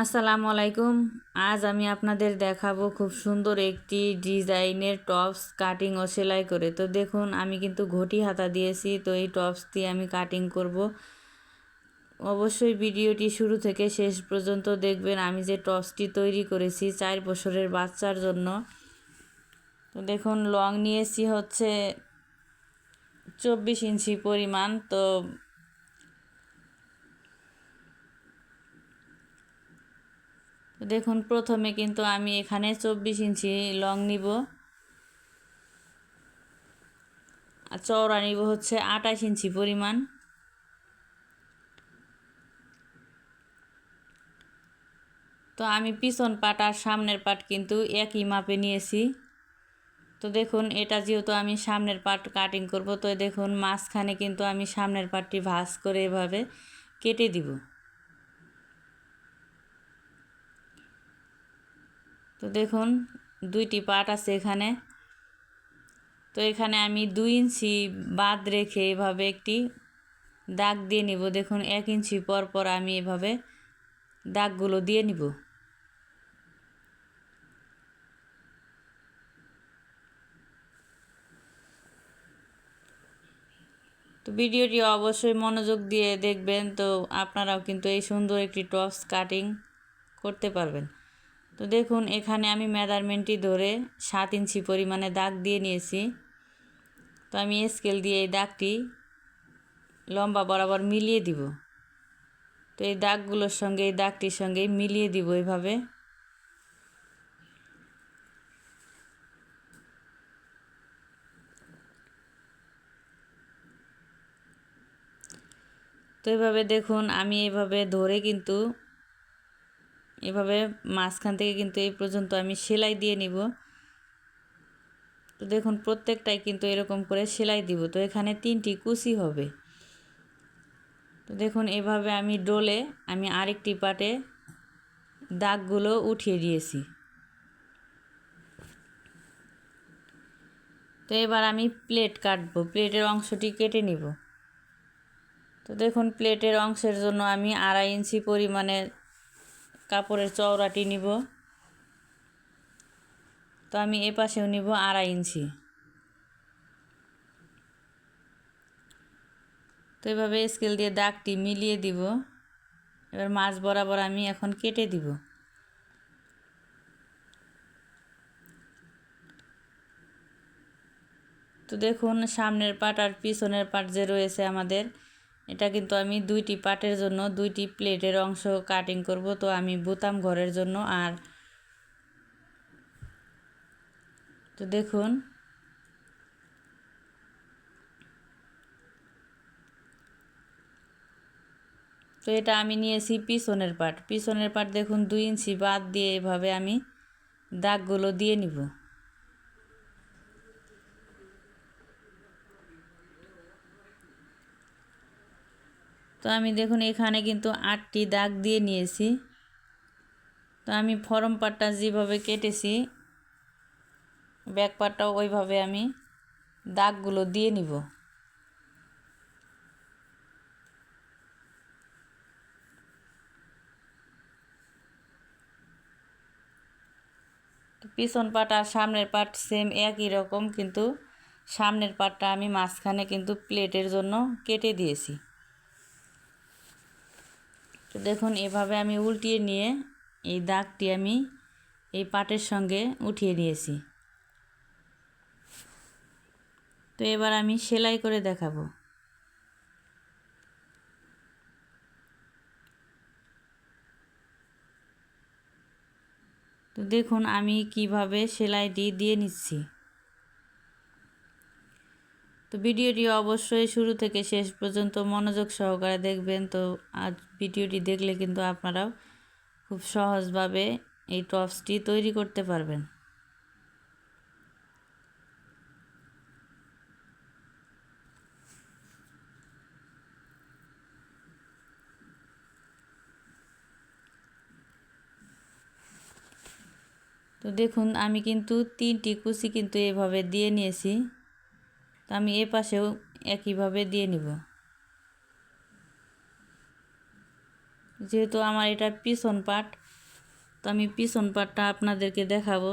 আসসালামু আলাইকুম। আজ আমি আপনাদের দেখাবো খুব সুন্দর একটি ডিজাইনের টপস কাটিং ও সেলাই করে। তো দেখুন, আমি কিন্তু ঘটি হাতা দিয়েছি, তো এই টপস দিয়ে আমি কাটিং করব। অবশ্যই ভিডিওটি শুরু থেকে শেষ পর্যন্ত দেখবেন আমি যে টপসটি তৈরি করেছি চার বছরের বাচ্চার জন্য। তো দেখুন, লং নিয়েছি হচ্ছে চব্বিশ ইঞ্চি পরিমাণ, তো দেখুন, প্রথমে কিন্তু আমি এখানে চব্বিশ ইঞ্চি লং নিব। আর চওড়া নিব হচ্ছে আঠাশ ইঞ্চি পরিমাণ। তো আমি পিছন পাট আর সামনের পাট কিন্তু একই মাপে নিয়েছি। তো দেখুন, এটা যেহেতু আমি সামনের পাট কাটিং করব, তো দেখুন, মাঝখানে কিন্তু আমি সামনের পাটটি ভাঁজ করে এভাবে কেটে দিব। তো দেখুন, দুইটি পাট আছে এখানে। তো এখানে আমি দুই ইঞ্চি বাদ রেখে এভাবে একটি দাগ দিয়ে নিব। দেখুন, এক ইঞ্চি পর পর আমি এভাবে দাগগুলো দিয়ে নিব। তো ভিডিওটি অবশ্যই মনোযোগ দিয়ে দেখবেন। তো আপনারাও কিন্তু এই সুন্দর একটি টপস কাটিং করতে পারবেন। তো দেখুন, এখানে আমি মেজারমেন্টটি ধরে সাত ইঞ্চি পরিমাণে দাগ দিয়ে নিয়েছি। তো আমি স্কেল দিয়ে এই দাগটি লম্বা বরাবর মিলিয়ে দিব। তো এই দাগগুলোর সঙ্গে, এই দাগটির সঙ্গে মিলিয়ে দিব এভাবে। তো এভাবে দেখুন, আমি এভাবে ধরে কিন্তু এভাবে মাঝখান থেকে কিন্তু এই পর্যন্ত আমি সেলাই দিয়ে নিব। তো দেখুন, প্রত্যেকটাই কিন্তু এরকম করে সেলাই দিব। তো এখানে তিনটি কুচি হবে। তো দেখুন, এভাবে আমি ডোলে আমি আরেকটি পাটে দাগগুলো উঠিয়ে দিয়েছি। তো এবার আমি প্লেট কাটবো। প্লেটের অংশটি কেটে নিব। তো দেখুন, প্লেটের অংশের জন্য আমি আড়াই ইঞ্চি পরিমাণে কাপড়ের চওড়াটি নিব। তো আমি এ পাশেও নিব আড়াই ইঞ্চি। তো এভাবে স্কেল দিয়ে দাগটি মিলিয়ে দিব। এবার মাছ বরাবর আমি এখন কেটে দিব। তো দেখুন, সামনের পাট আর পিছনের পাট যে রয়েছে আমাদের এটা কিন্তু আমি দুইটি পাটের জন্য দুইটি প্লেটের অংশ কাটিং করব, তো আমি বোতাম ঘরের জন্য আর তো দেখুন। তো এটা আমি নিয়েছি পিছনের পাট। পিছনের পাট দেখুন দুই ইঞ্চি বাদ দিয়ে এভাবে আমি দাগগুলো দিয়ে নিব। তো আমি দেখুন এখানে কিন্তু আটটি দাগ দিয়ে নিয়েছি। তো আমি ফরম পাটটা যেভাবে কেটেছি, ব্যাক পাটটাও ওইভাবে আমি দাগগুলো দিয়ে নিব। পিছন পাট আর সামনের পাট সেম একই রকম, কিন্তু সামনের পাটটা আমি মাঝখানে কিন্তু প্লেটের জন্য কেটে দিয়েছি। তো দেখুন, এভাবে আমি উল্টিয়ে নিয়ে এই দাগটি আমি এই পাটের সঙ্গে উঠিয়ে নিয়েছি। তো এবার আমি সেলাই করে দেখাবো। তো দেখুন, আমি কীভাবে সেলাইটি দিয়ে নিচ্ছি। তো ভিডিওটি অবশ্যই শুরু থেকে শেষ পর্যন্ত মনোযোগ সহকারে দেখবেন। তো আজ ভিডিওটি দেখলে কিন্তু আপনারাও খুব সহজভাবে এই টপসটি তৈরি করতে পারবেন। তো দেখুন, আমি কিন্তু তিনটি কুচি কিন্তু এভাবে দিয়ে নিয়েছি। তো আমি এ পাশেও একইভাবে দিয়ে নিব। যেহেতু আমার এটা পিছন পাট, তো আমি পিছন পাটটা আপনাদেরকে দেখাবো।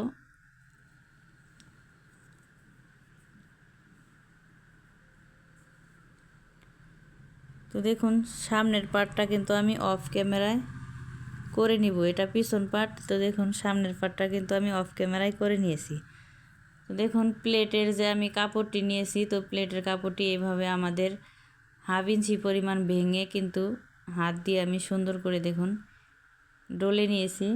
তো দেখুন, সামনের পাটটা কিন্তু আমি অফ ক্যামেরায় করে নিব। এটা পিছন পাট, তো দেখুন, সামনের পাটটা কিন্তু আমি অফ ক্যামেরায় করে নিয়েছি। দেখুন প্লেটের যে আমি কাপড়টি নিয়েছি, তো প্লেটের কাপড়টি এভাবে আমাদের হাফ ইঞ্চি পরিমাণ ভেঙে কিন্তু হাত দিয়ে আমি সুন্দর করে দেখুন ডলে নিয়েছি।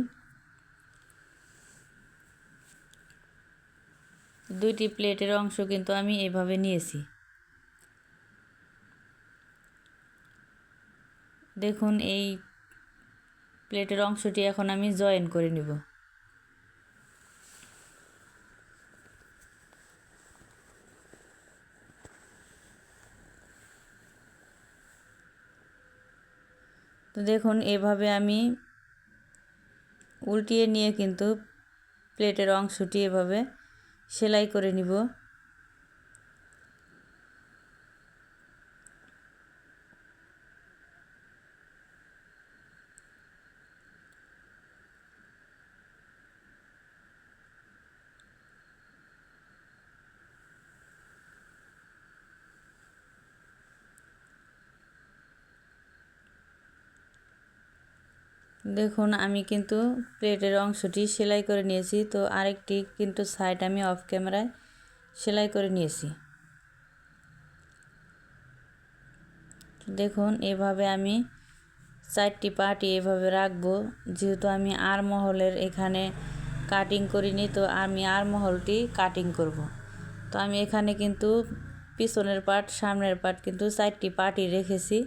দুইটি প্লেটের অংশ কিন্তু আমি এভাবে নিয়েছি। দেখুন এই প্লেটের অংশটি এখন আমি জয়েন করে নিব। দেখুন এভাবে আমি উল্টিয়ে নিয়ে কিন্তু প্লেটের অংশটি এভাবে সেলাই করে নিব। দেখুন, আমি কিন্তু প্লেটের অংশটি সেলাই করে নিয়েছি। তো আরেকটি কিন্তু সাইড আমি অফ ক্যামেরায় সেলাই করে নিয়েছি। দেখুন, এভাবে আমি চারটি পাটি এভাবে রাখব। যেহেতু আমি আর মহলের এখানে কাটিং করিনি, তো আমি আর মহলটি কাটিং করব। তো আমি এখানে কিন্তু পিছনের পাট সামনের পাট কিন্তু চারটি পাটি রেখেছি।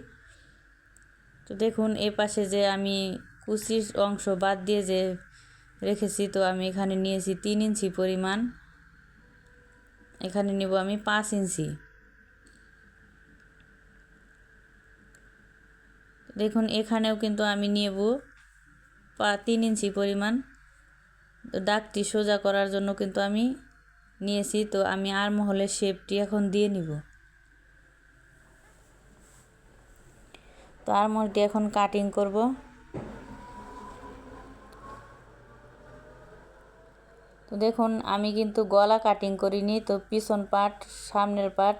তো দেখুন, এ পাশে যে আমি কুচির অংশ বাদ দিয়ে যে রেখেছি, তো আমি এখানে নিয়েছি তিন ইঞ্চি পরিমাণ। এখানে নিব আমি পাঁচ ইঞ্চি। দেখুন, এখানেও কিন্তু আমি নেব পা তিন ইঞ্চি পরিমাণ। তো দাগটি সোজা করার জন্য কিন্তু আমি নিয়েছি, তো আমি আর মহলের শেপটি এখন দিয়ে নিব। তো আর মহলটি এখন কাটিং করব। দেখুন, আমি কিন্তু গলা কাটিং করিনি, তো পিছন পাট সামনের পাট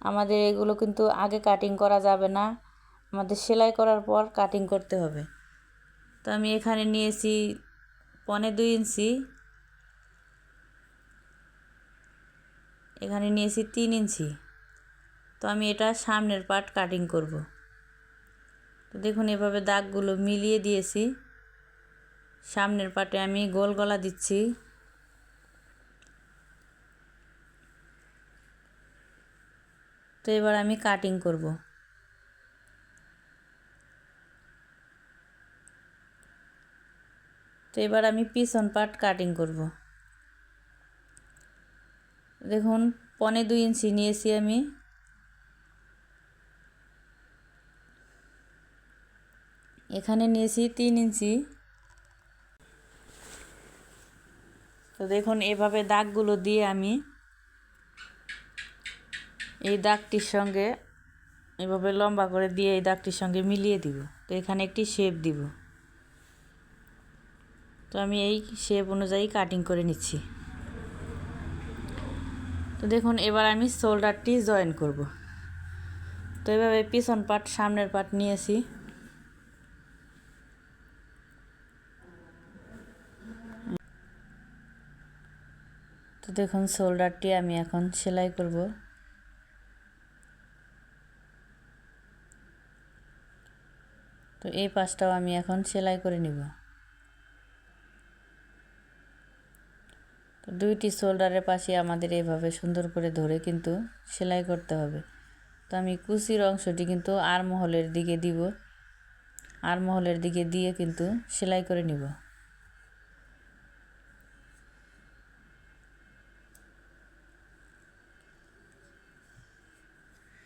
আমাদের এগুলো কিন্তু আগে কাটিং করা যাবে না। আমাদের সেলাই করার পর কাটিং করতে হবে। তো আমি এখানে নিয়েছি পনে দুই ইঞ্চি। এখানে নিয়েছি তিন ইঞ্চি। তো আমি এটা সামনের পাট কাটিং করব। তো দেখুন, এভাবে দাগগুলো মিলিয়ে দিয়েছি। সামনের পাটে আমি গোল গলা দিচ্ছি। তো এবার আমি কাটিং করব। তো এবার আমি পিছন পার্ট কাটিং করব। দেখুন, পনে দুই ইঞ্চি নিয়েছি আমি। এখানে নিয়েছি তিন ইঞ্চি। তো দেখুন, এভাবে দাগগুলো দিয়ে আমি এই দাগটির সঙ্গে এভাবে লম্বা করে দিয়ে এই দাগটির সঙ্গে মিলিয়ে দিব। তো এখানে একটি শেপ দিব। তো আমি এই শেপ অনুযায়ী কাটিং করে নিচ্ছি। তো দেখুন, এবার আমি শোল্ডারটি জয়েন করব। তো এভাবে পিছন পাট সামনের পাট নিয়েছি। তো দেখুন শোল্ডারটি আমি এখন সেলাই করব। তো এই পাশটাও আমি এখন সেলাই করে নিব। দুইটি শোল্ডারের পাশে আমাদের এভাবে সুন্দর করে ধরে কিন্তু সেলাই করতে হবে। তো আমি কুচির অংশটি কিন্তু আর মহলের দিকে দিব। আর মহলের দিকে দিয়ে কিন্তু সেলাই করে নিব।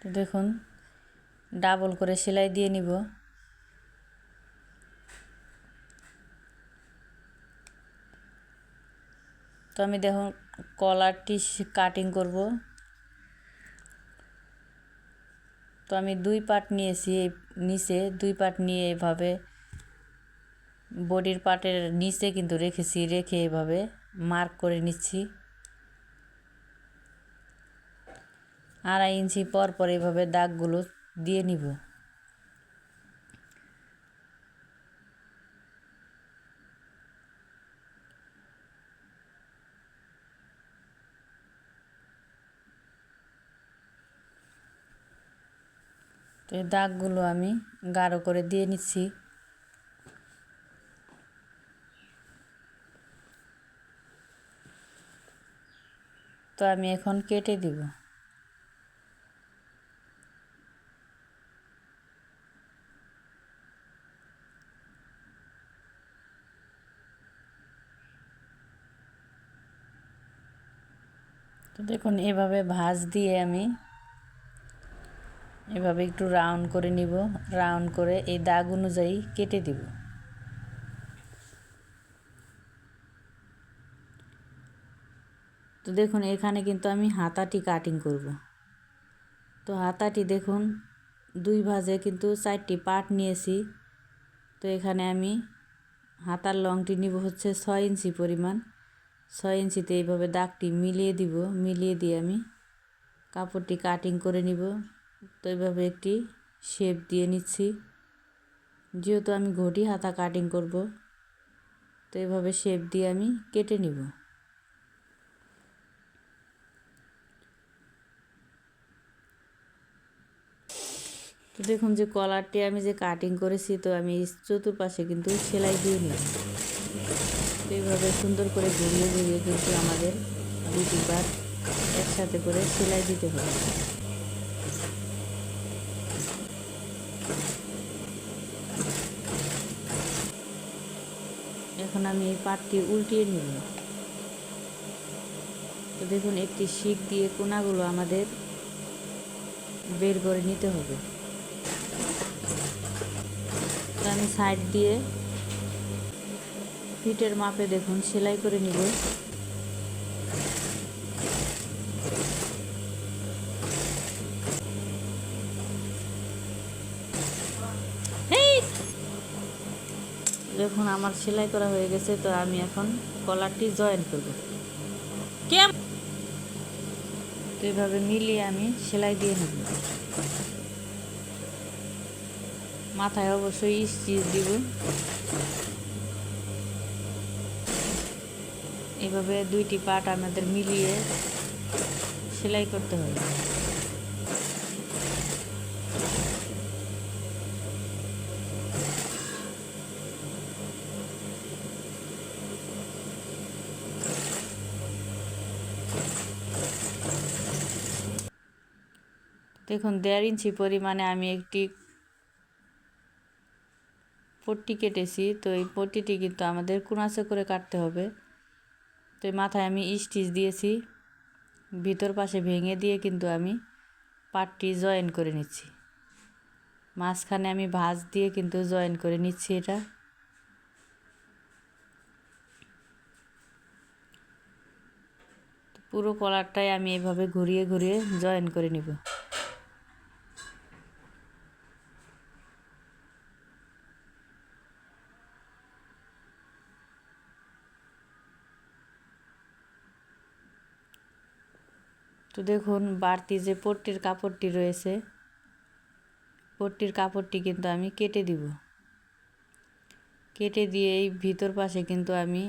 তো দেখুন, ডাবল করে সেলাই দিয়ে নিব। তো আমি দেখুন কলারটি কাটিং করব। তো আমি দুই পাট নিয়েছি নিচে, দুই পাট নিয়ে এভাবে বডির পার্টের নিচে কিন্তু রেখেছি, রেখে এভাবে মার্ক করে নিচ্ছি। আড়াই ইঞ্চি পর পর এভাবে দাগগুলো দিয়ে নিব। তো এই দাগগুলো আমি গাঢ় করে দিয়ে নিচ্ছি। তো আমি এখন কেটে দিব। তো দেখুন, এভাবে ভাঁজ দিয়ে আমি এভাবে একটু রাউন্ড করে নিব, রাউন্ড করে এই দাগ অনুযায়ী কেটে দিব। তো দেখুন, এখানে কিন্তু আমি হাতাটি কাটিং করব। তো হাতাটি দেখুন, দুই ভাজে কিন্তু চারটি পাট নিয়েছি। তো এখানে আমি হাতার লংটি নিব হচ্ছে ছয় ইঞ্চি পরিমাণ। ছয় ইঞ্চিতে এইভাবে দাগটি মিলিয়ে দিব, মিলিয়ে দিয়ে আমি কাপড়টি কাটিং করে নিব। তো এইভাবে একটি শেপ দিয়ে নিচ্ছি। যেহেতু আমি ঘটি হাতা কাটিং করব, তো এইভাবে শেপ দিয়ে আমি কেটে নিব। তো দেখুন যে কলারটি আমি যে কাটিং করেছি, তো আমি চতুর্পাশে কিন্তু সেলাই দিয়ে নিই তো এইভাবে সুন্দর করে ঘুরিয়ে ঘুরিয়ে কিন্তু আমাদের দুটি বার একসাথে করে সেলাই দিতে হবে। এখন আমি এই পাটটি উল্টিয়ে নিব তো দেখুন, একটি শিক দিয়ে কোনাগুলো আমাদের বের করে নিতে হবে। আমি সাইড দিয়ে ফিটের মাপে দেখুন, সেলাই করে নিব। দেখুন আমার সেলাই করা হয়ে গেছে, তো আমি এখন কলারটি জয়েন করব। তো এভাবে মিলিয়ে আমি সেলাই দিয়ে নেব। মাথায় অবশ্যই স্টিচ দিব। এভাবে দুইটি পার্ট আমাদের মিলিয়ে সেলাই করতে হবে। দেখুন, দেড় ইঞ্চি পরিমাণে আমি একটি পট্টি কেটেছি। তো এই পট্টিটি কিন্তু আমাদের কুনাসে করে কাটতে হবে। তো মাথায় আমি স্টিচ দিয়েছি। ভিতর পাশে ভেঙে দিয়ে কিন্তু আমি পাটটি জয়েন করে নিচ্ছি। মাঝখানে আমি ভাঁজ দিয়ে কিন্তু জয়েন করে নিচ্ছি এটা। পুরো কলারটাই আমি এভাবে ঘুরিয়ে ঘুরিয়ে জয়েন করে নিব। দেখুন, বাড়তি যে পট্টির কাপড়টি রয়েছে, পট্টির কাপড়টি কিন্তু আমি কেটে দিব। কেটে দিয়ে এই ভিতর পাশে কিন্তু আমি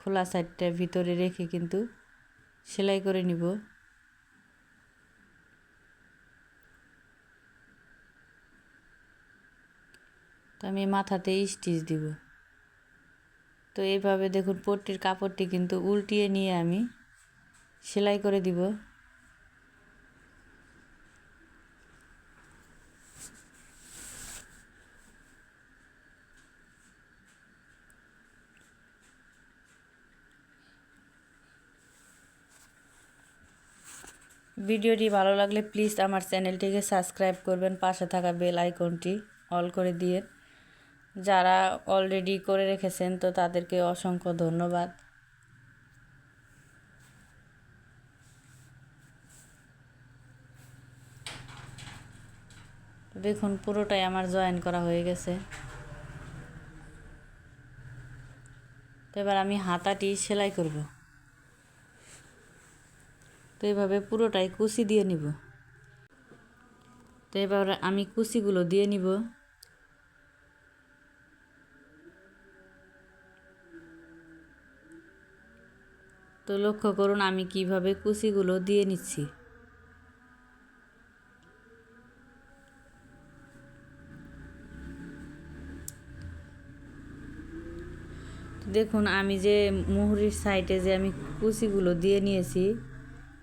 খোলা সাইডটা ভিতরে রেখে কিন্তু সেলাই করে নিব। তো আমি মাথাতে স্টিচ দিব। তো এইভাবে দেখুন, পট্টির কাপড়টি কিন্তু উল্টিয়ে নিয়ে আমি সেলাই করে দিব। ভিডিওটি ভালো লাগলে প্লিজ আমার চ্যানেলটিকে সাবস্ক্রাইব করবেন, পাশে থাকা বেল আইকনটি অল করে দিয়ে। যারা অলরেডি করে রেখেছেন তো তাদেরকে অসংখ্য ধন্যবাদ। দেখুন, পুরোটাই আমার জয়েন করা হয়ে গেছে। তো এবার আমি হাতাটি সেলাই করব। তো এভাবে পুরোটাই কুচি দিয়ে নিব। তো এবার আমি কুচিগুলো দিয়ে নিব। তো লক্ষ্য করুন, আমি কীভাবে কুচিগুলো দিয়ে নিচ্ছি। দেখুন, আমি যে মুহুরির সাইডে যে আমি কুচিগুলো দিয়ে নিয়েছি,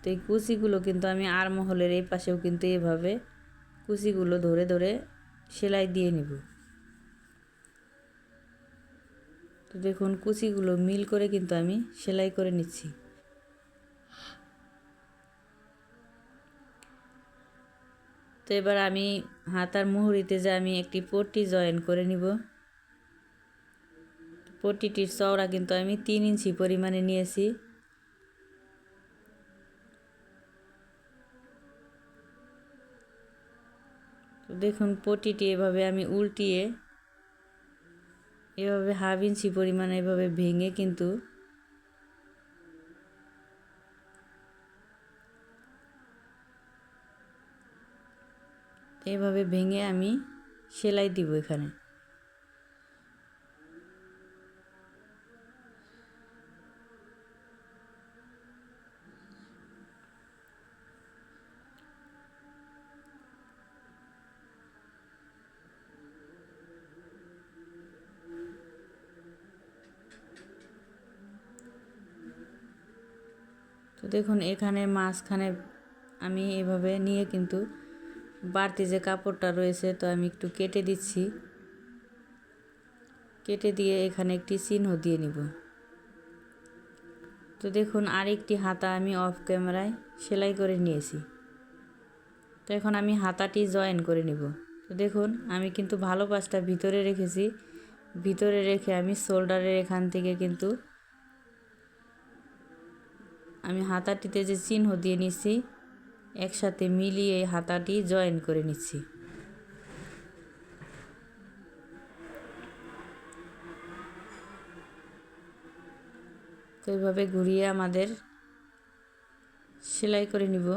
তো এই কুচিগুলো কিন্তু আমি আর মহলের এই পাশেও কিন্তু এভাবে কুচিগুলো ধরে ধরে সেলাই দিয়ে নিব। তো দেখুন, কুচিগুলো মিল করে কিন্তু আমি সেলাই করে নিচ্ছি। তো এবার আমি হাতার মুহুরিতে যে আমি একটি পট্টি জয়েন করে নিব। পট্টিটির চওড়া কিন্তু আমি তিন ইঞ্চি পরিমাণে নিয়েছি। দেখুন পটিটি এভাবে আমি উল্টিয়ে, এভাবে হাফ ইঞ্চি পরিমাণে এভাবে ভেঙে কিন্তু এভাবে ভেঙে আমি সেলাই দিব এখানে। তো দেখুন, এখানে মাঝখানে আমি এভাবে নিয়ে কিন্তু বাড়তি যে কাপড়টা রয়েছে, তো আমি একটু কেটে দিচ্ছি। কেটে দিয়ে এখানে একটি চিহ্ন দিয়ে নিব। তো দেখুন, আরেকটি হাতা আমি অফ ক্যামেরায় সেলাই করে নিয়েছি। তো এখন আমি হাতাটি জয়েন করে নিব। তো দেখুন, আমি কিন্তু ভালো পাশটা ভিতরে রেখেছি। ভিতরে রেখে আমি শোল্ডারের এখান থেকে কিন্তু আমি হাতাটিতে যে চিহ্ন দিয়ে নিছি, একসাথে মিলিয়ে হাতাটি জয়েন করে নিচ্ছি তো এইভাবে ঘুরিয়ে আমাদের সেলাই করে নিব।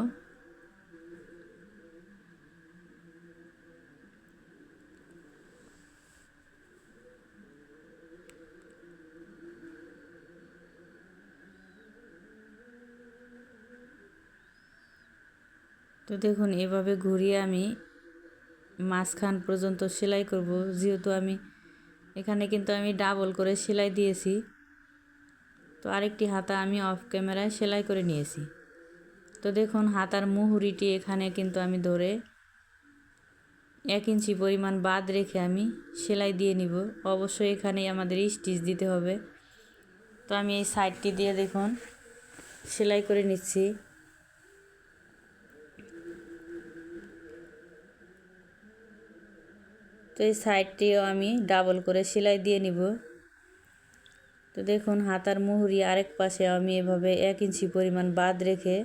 তো দেখুন, এভাবে ঘুরিয়ে আমি মাঝখান পর্যন্ত সেলাই করব। যেহেতু আমি এখানে কিন্তু আমি ডাবল করে সেলাই দিয়েছি। তো আরেকটি হাতা আমি অফ ক্যামেরায় সেলাই করে নিয়েছি। তো দেখুন, হাতার মুহুরিটি এখানে কিন্তু আমি ধরে এক ইঞ্চি পরিমাণ বাদ রেখে আমি সেলাই দিয়ে নিব। অবশ্যই এখানেই আমাদের স্টিচ দিতে হবে। তো আমি এই সাইডটি দিয়ে দেখুন, সেলাই করে নিচ্ছি। তো এই সাইডটিও আমি ডাবল করে সেলাই দিয়ে নিব। তো দেখুন, হাতার মুহুরি আরেক পাশে আমি এভাবে এক ইঞ্চি পরিমাণ বাদ রেখে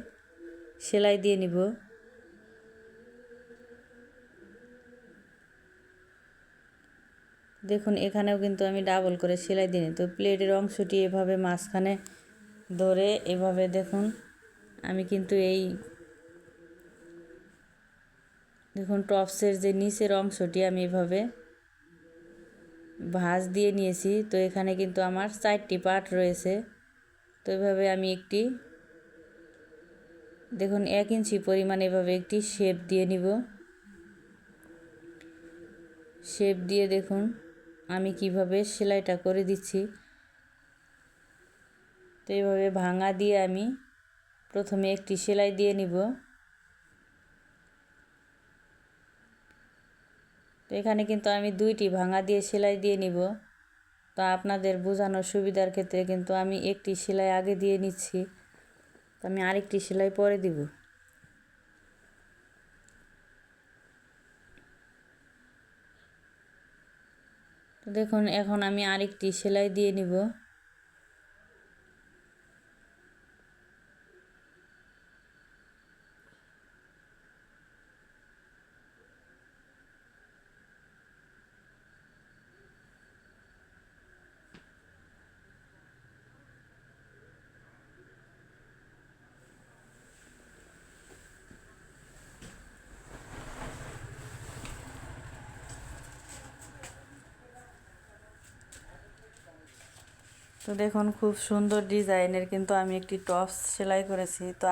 সেলাই দিয়ে নিব। দেখুন, এখানেও কিন্তু আমি ডাবল করে সেলাই দিই তো প্লেটের অংশটি এভাবে মাঝখানে ধরে এভাবে দেখুন, আমি কিন্তু এই দেখুন, টপসের যে নিচের অংশটি আমি এভাবে ভাঁজ দিয়ে নিয়েছি, তো এখানে কিন্তু আমার চারটি পার্ট রয়েছে। তো এভাবে আমি একটি, দেখুন, এক ইঞ্চি পরিমাণ এভাবে একটি শেপ দিয়ে নিব। শেপ দিয়ে দেখুন, আমি কীভাবে সেলাইটা করে দিচ্ছি। তো এইভাবে ভাঙা দিয়ে আমি প্রথমে একটি সেলাই দিয়ে নিব। তো এখানে কিন্তু আমি দুইটি ভাঙা দিয়ে সেলাই দিয়ে নিব। তো আপনাদের বোঝানোর সুবিধার ক্ষেত্রে কিন্তু আমি একটি সেলাই আগে দিয়ে নিচ্ছি। তো আমি আরেকটি সেলাই পরে দিব। তো দেখুন, এখন আমি আরেকটি সেলাই দিয়ে নিব। তো দেখুন খুব সুন্দর ডিজাইনের কিন্তু আমি একটি টপস সেলাই করেছি। তো